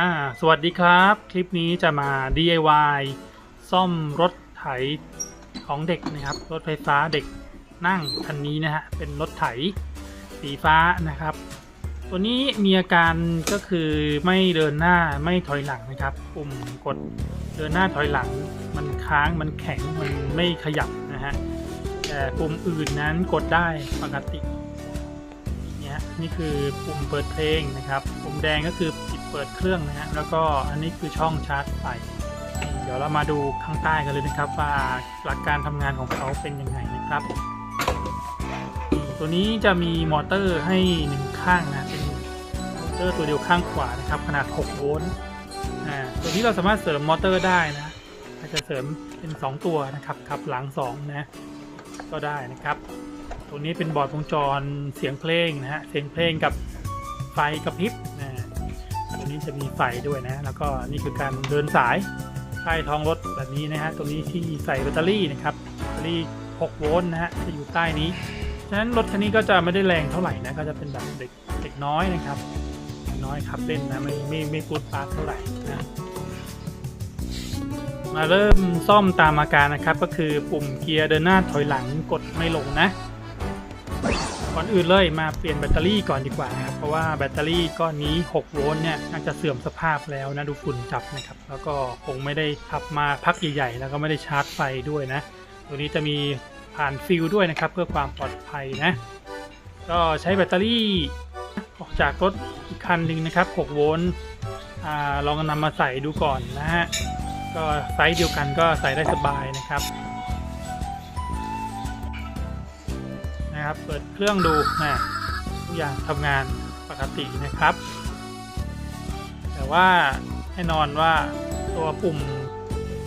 อ่าสวัสดีครับ คลิปนี้จะมา DIY ซ่อมรถไถของเด็กนะครับ รถไฟฟ้าเด็กนั่งคันนี้นะฮะ เป็นรถไถสีฟ้านะครับ ตัวนี้มีอาการก็คือไม่เดินหน้าไม่ถอยหลังนะครับ ปุ่มกดเดินหน้าถอยหลัง มันค้างมันแข็งมันไม่ขยับนะฮะแต่ปุ่มอื่นนั้นกดได้ปกติ นี่คือปุ่มเปิดเพลงนะครับ ปุ่มแดงก็คือปิดเปิดเครื่องนะฮะแล้วก็อันนี้คือช่องชาร์จไฟเดี๋ยวเรามาดูข้างใต้กันเลยนะครับ ว่าหลักการทำงานของเขาเป็นยังไงนะครับ ตัวนี้จะมีมอเตอร์ให้หนึ่งข้างนะเป็นมอเตอร์ตัวเดียวข้างขวานะครับ ขนาด 6 โวลต์อ่าตัวนี้เราสามารถเสริมมอเตอร์ได้นะอาจจะเสริมเป็น 2 ตัวนะครับขับหลัง2นะก็ได้นะครับ ตรงนี้เป็นบอร์ดวงจรเสียงเพลงนะฮะ เสียงเพลงกับไฟกระพริบนะตรงนี้จะมีไฟด้วยนะ แล้วก็นี่คือการเดินสายใต้ท้องรถแบบนี้นะฮะ ตรงนี้ที่ใส่แบตเตอรี่นะครับ แบตเตอรี่ 6 โวลต์นะฮะ จะอยู่ใต้นี้ ฉะนั้นรถคันนี้ก็จะไม่ได้แรงเท่าไหร่นะ ก็จะเป็นแบบเด็กเด็กน้อยนะครับ น้อยขับเล่นนะไม่ไม่ไม่ปูดปาดเท่าไหร่นะมาเริ่มซ่อมตามอาการนะครับ ก็คือปุ่มเกียร์เดินหน้าถอยหลังกดไม่ลงนะ ก่อนอื่นเลยมาเปลี่ยนแบตเตอรี่ก่อนดีกว่านะครับเพราะว่าแบตเตอรี่ก้อนนี้6โวลต์เนี่ยน่าจะเสื่อมสภาพแล้วนะดูฝุ่นจับนะครับแล้วก็คงไม่ได้ขับมาพักใหญ่ๆแล้วก็ไม่ได้ชาร์จไฟด้วยนะ ตัวนี้จะมีผ่านฟิลด้วยนะครับเพื่อความปลอดภัยนะ ก็ใช้แบตเตอรี่ออกจากรถอีกคันหนึ่งนะครับ6โวลต์ลองนำมาใส่ดูก่อนนะฮะก็ไซส์เดียวกันก็ใส่ได้สบายนะครับ นะครับ เปิดเครื่องดูนะทุกอย่างทำงานปกตินะครับ แต่ว่าแน่นอนว่าตัวปุ่ม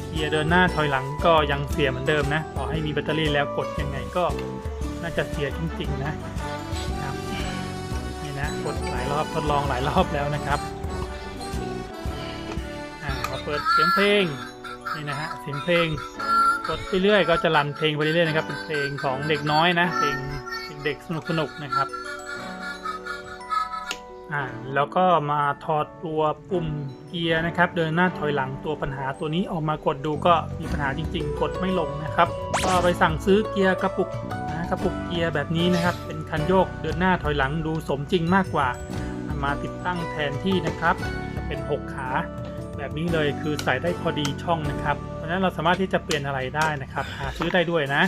เกียร์เดินหน้าถอยหลังก็ยังเสียเหมือนเดิมนะ ต่อให้มีแบตเตอรี่แล้วกดยังไงก็น่าจะเสียจริงๆนะครับนี่นะกดหลายรอบทดลองหลายรอบแล้วนะครับอ่าพอเปิดเสียงเพลงนี่นะฮะเสียงเพลงกดไปเรื่อยก็จะรันเพลงไปเรื่อยๆนะครับเป็นเพลงของเด็กน้อยนะเพลง ด็กสนุกสนุกๆนะครับ อ่าแล้วก็มาถอดตัวปุ่มเกียร์นะครับ เดินหน้าถอยหลังตัวปัญหาตัวนี้ออกมากดดูก็มีปัญหาจริง ๆ กดไม่ลงนะครับ ก็ไปสั่งซื้อเกียร์กระปุกนะกระปุกเกียร์แบบนี้นะครับ เป็นคันโยกเดินหน้าถอยหลังดูสมจริงมากกว่าเอามาติดตั้งแทนที่นะครับ จะเป็น 6 ขาแบบนี้เลยคือใส่ได้พอดีช่องนะครับ เพราะฉะนั้นเราสามารถที่จะเปลี่ยนอะไรได้นะครับ หาซื้อได้ด้วยนะ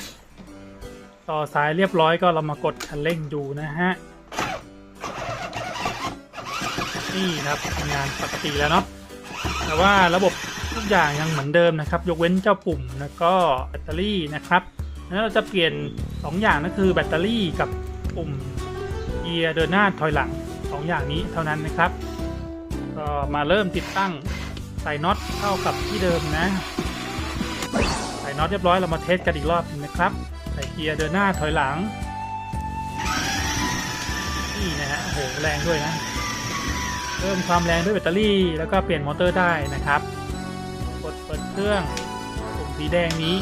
ต่อสายเรียบร้อยก็เรามากดคันเร่งดูนะฮะ นี่ครับทำงานปกติแล้วเนาะแต่ว่าระบบทุกอย่างยังเหมือนเดิมนะครับ ยกเว้นเจ้าปุ่มแล้วก็แบตเตอรี่นะครับแล้วเราจะเปลี่ยน 2 อย่างก็คือแบตเตอรี่กับปุ่มเกียร์เดินหน้าถอยหลัง 2 อย่างนี้เท่านั้นนะครับก็มาเริ่มติดตั้งใส่น็อตเข้ากับที่เดิมนะ ใส่น็อตเรียบร้อยเรามาเทสกันอีกรอบหนึงนะครับ ใส่เกียร์เดินหน้าถอยหลัง นี่นะฮะโหแรงด้วยนะเพิ่มความแรงด้วยแบตเตอรี่ แล้วก็เปลี่ยนมอเตอร์ได้นะครับ กดเปิดเครื่องปุ่มสีแดงนี้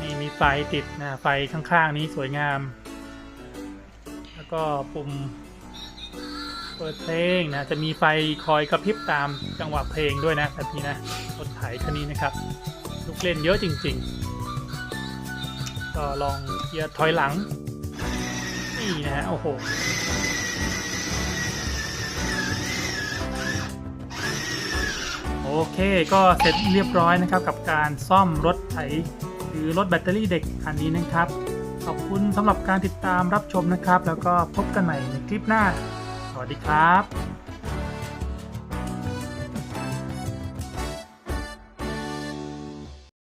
นี่มีไฟติดนะไฟข้างๆนี้สวยงาม แล้วก็ปุ่มเปิดเพลงนะจะมีไฟคอยกระพริบตามจังหวะเพลงด้วยนะแบบนี้นะรถไถคันนี้นะครับ ลูกเล่นเยอะจริง ๆ ก็ลองเกียร์ถอยหลัง นี่นะฮะ โอ้โหโอเค ก็เสร็จเรียบร้อยนะครับกับการซ่อมรถไถหรือรถแบตเตอรี่เด็กคันนี้นะครับ ขอบคุณสำหรับการติดตามรับชมนะครับ แล้วก็พบกันใหม่ในคลิปหน้า สวัสดีครับ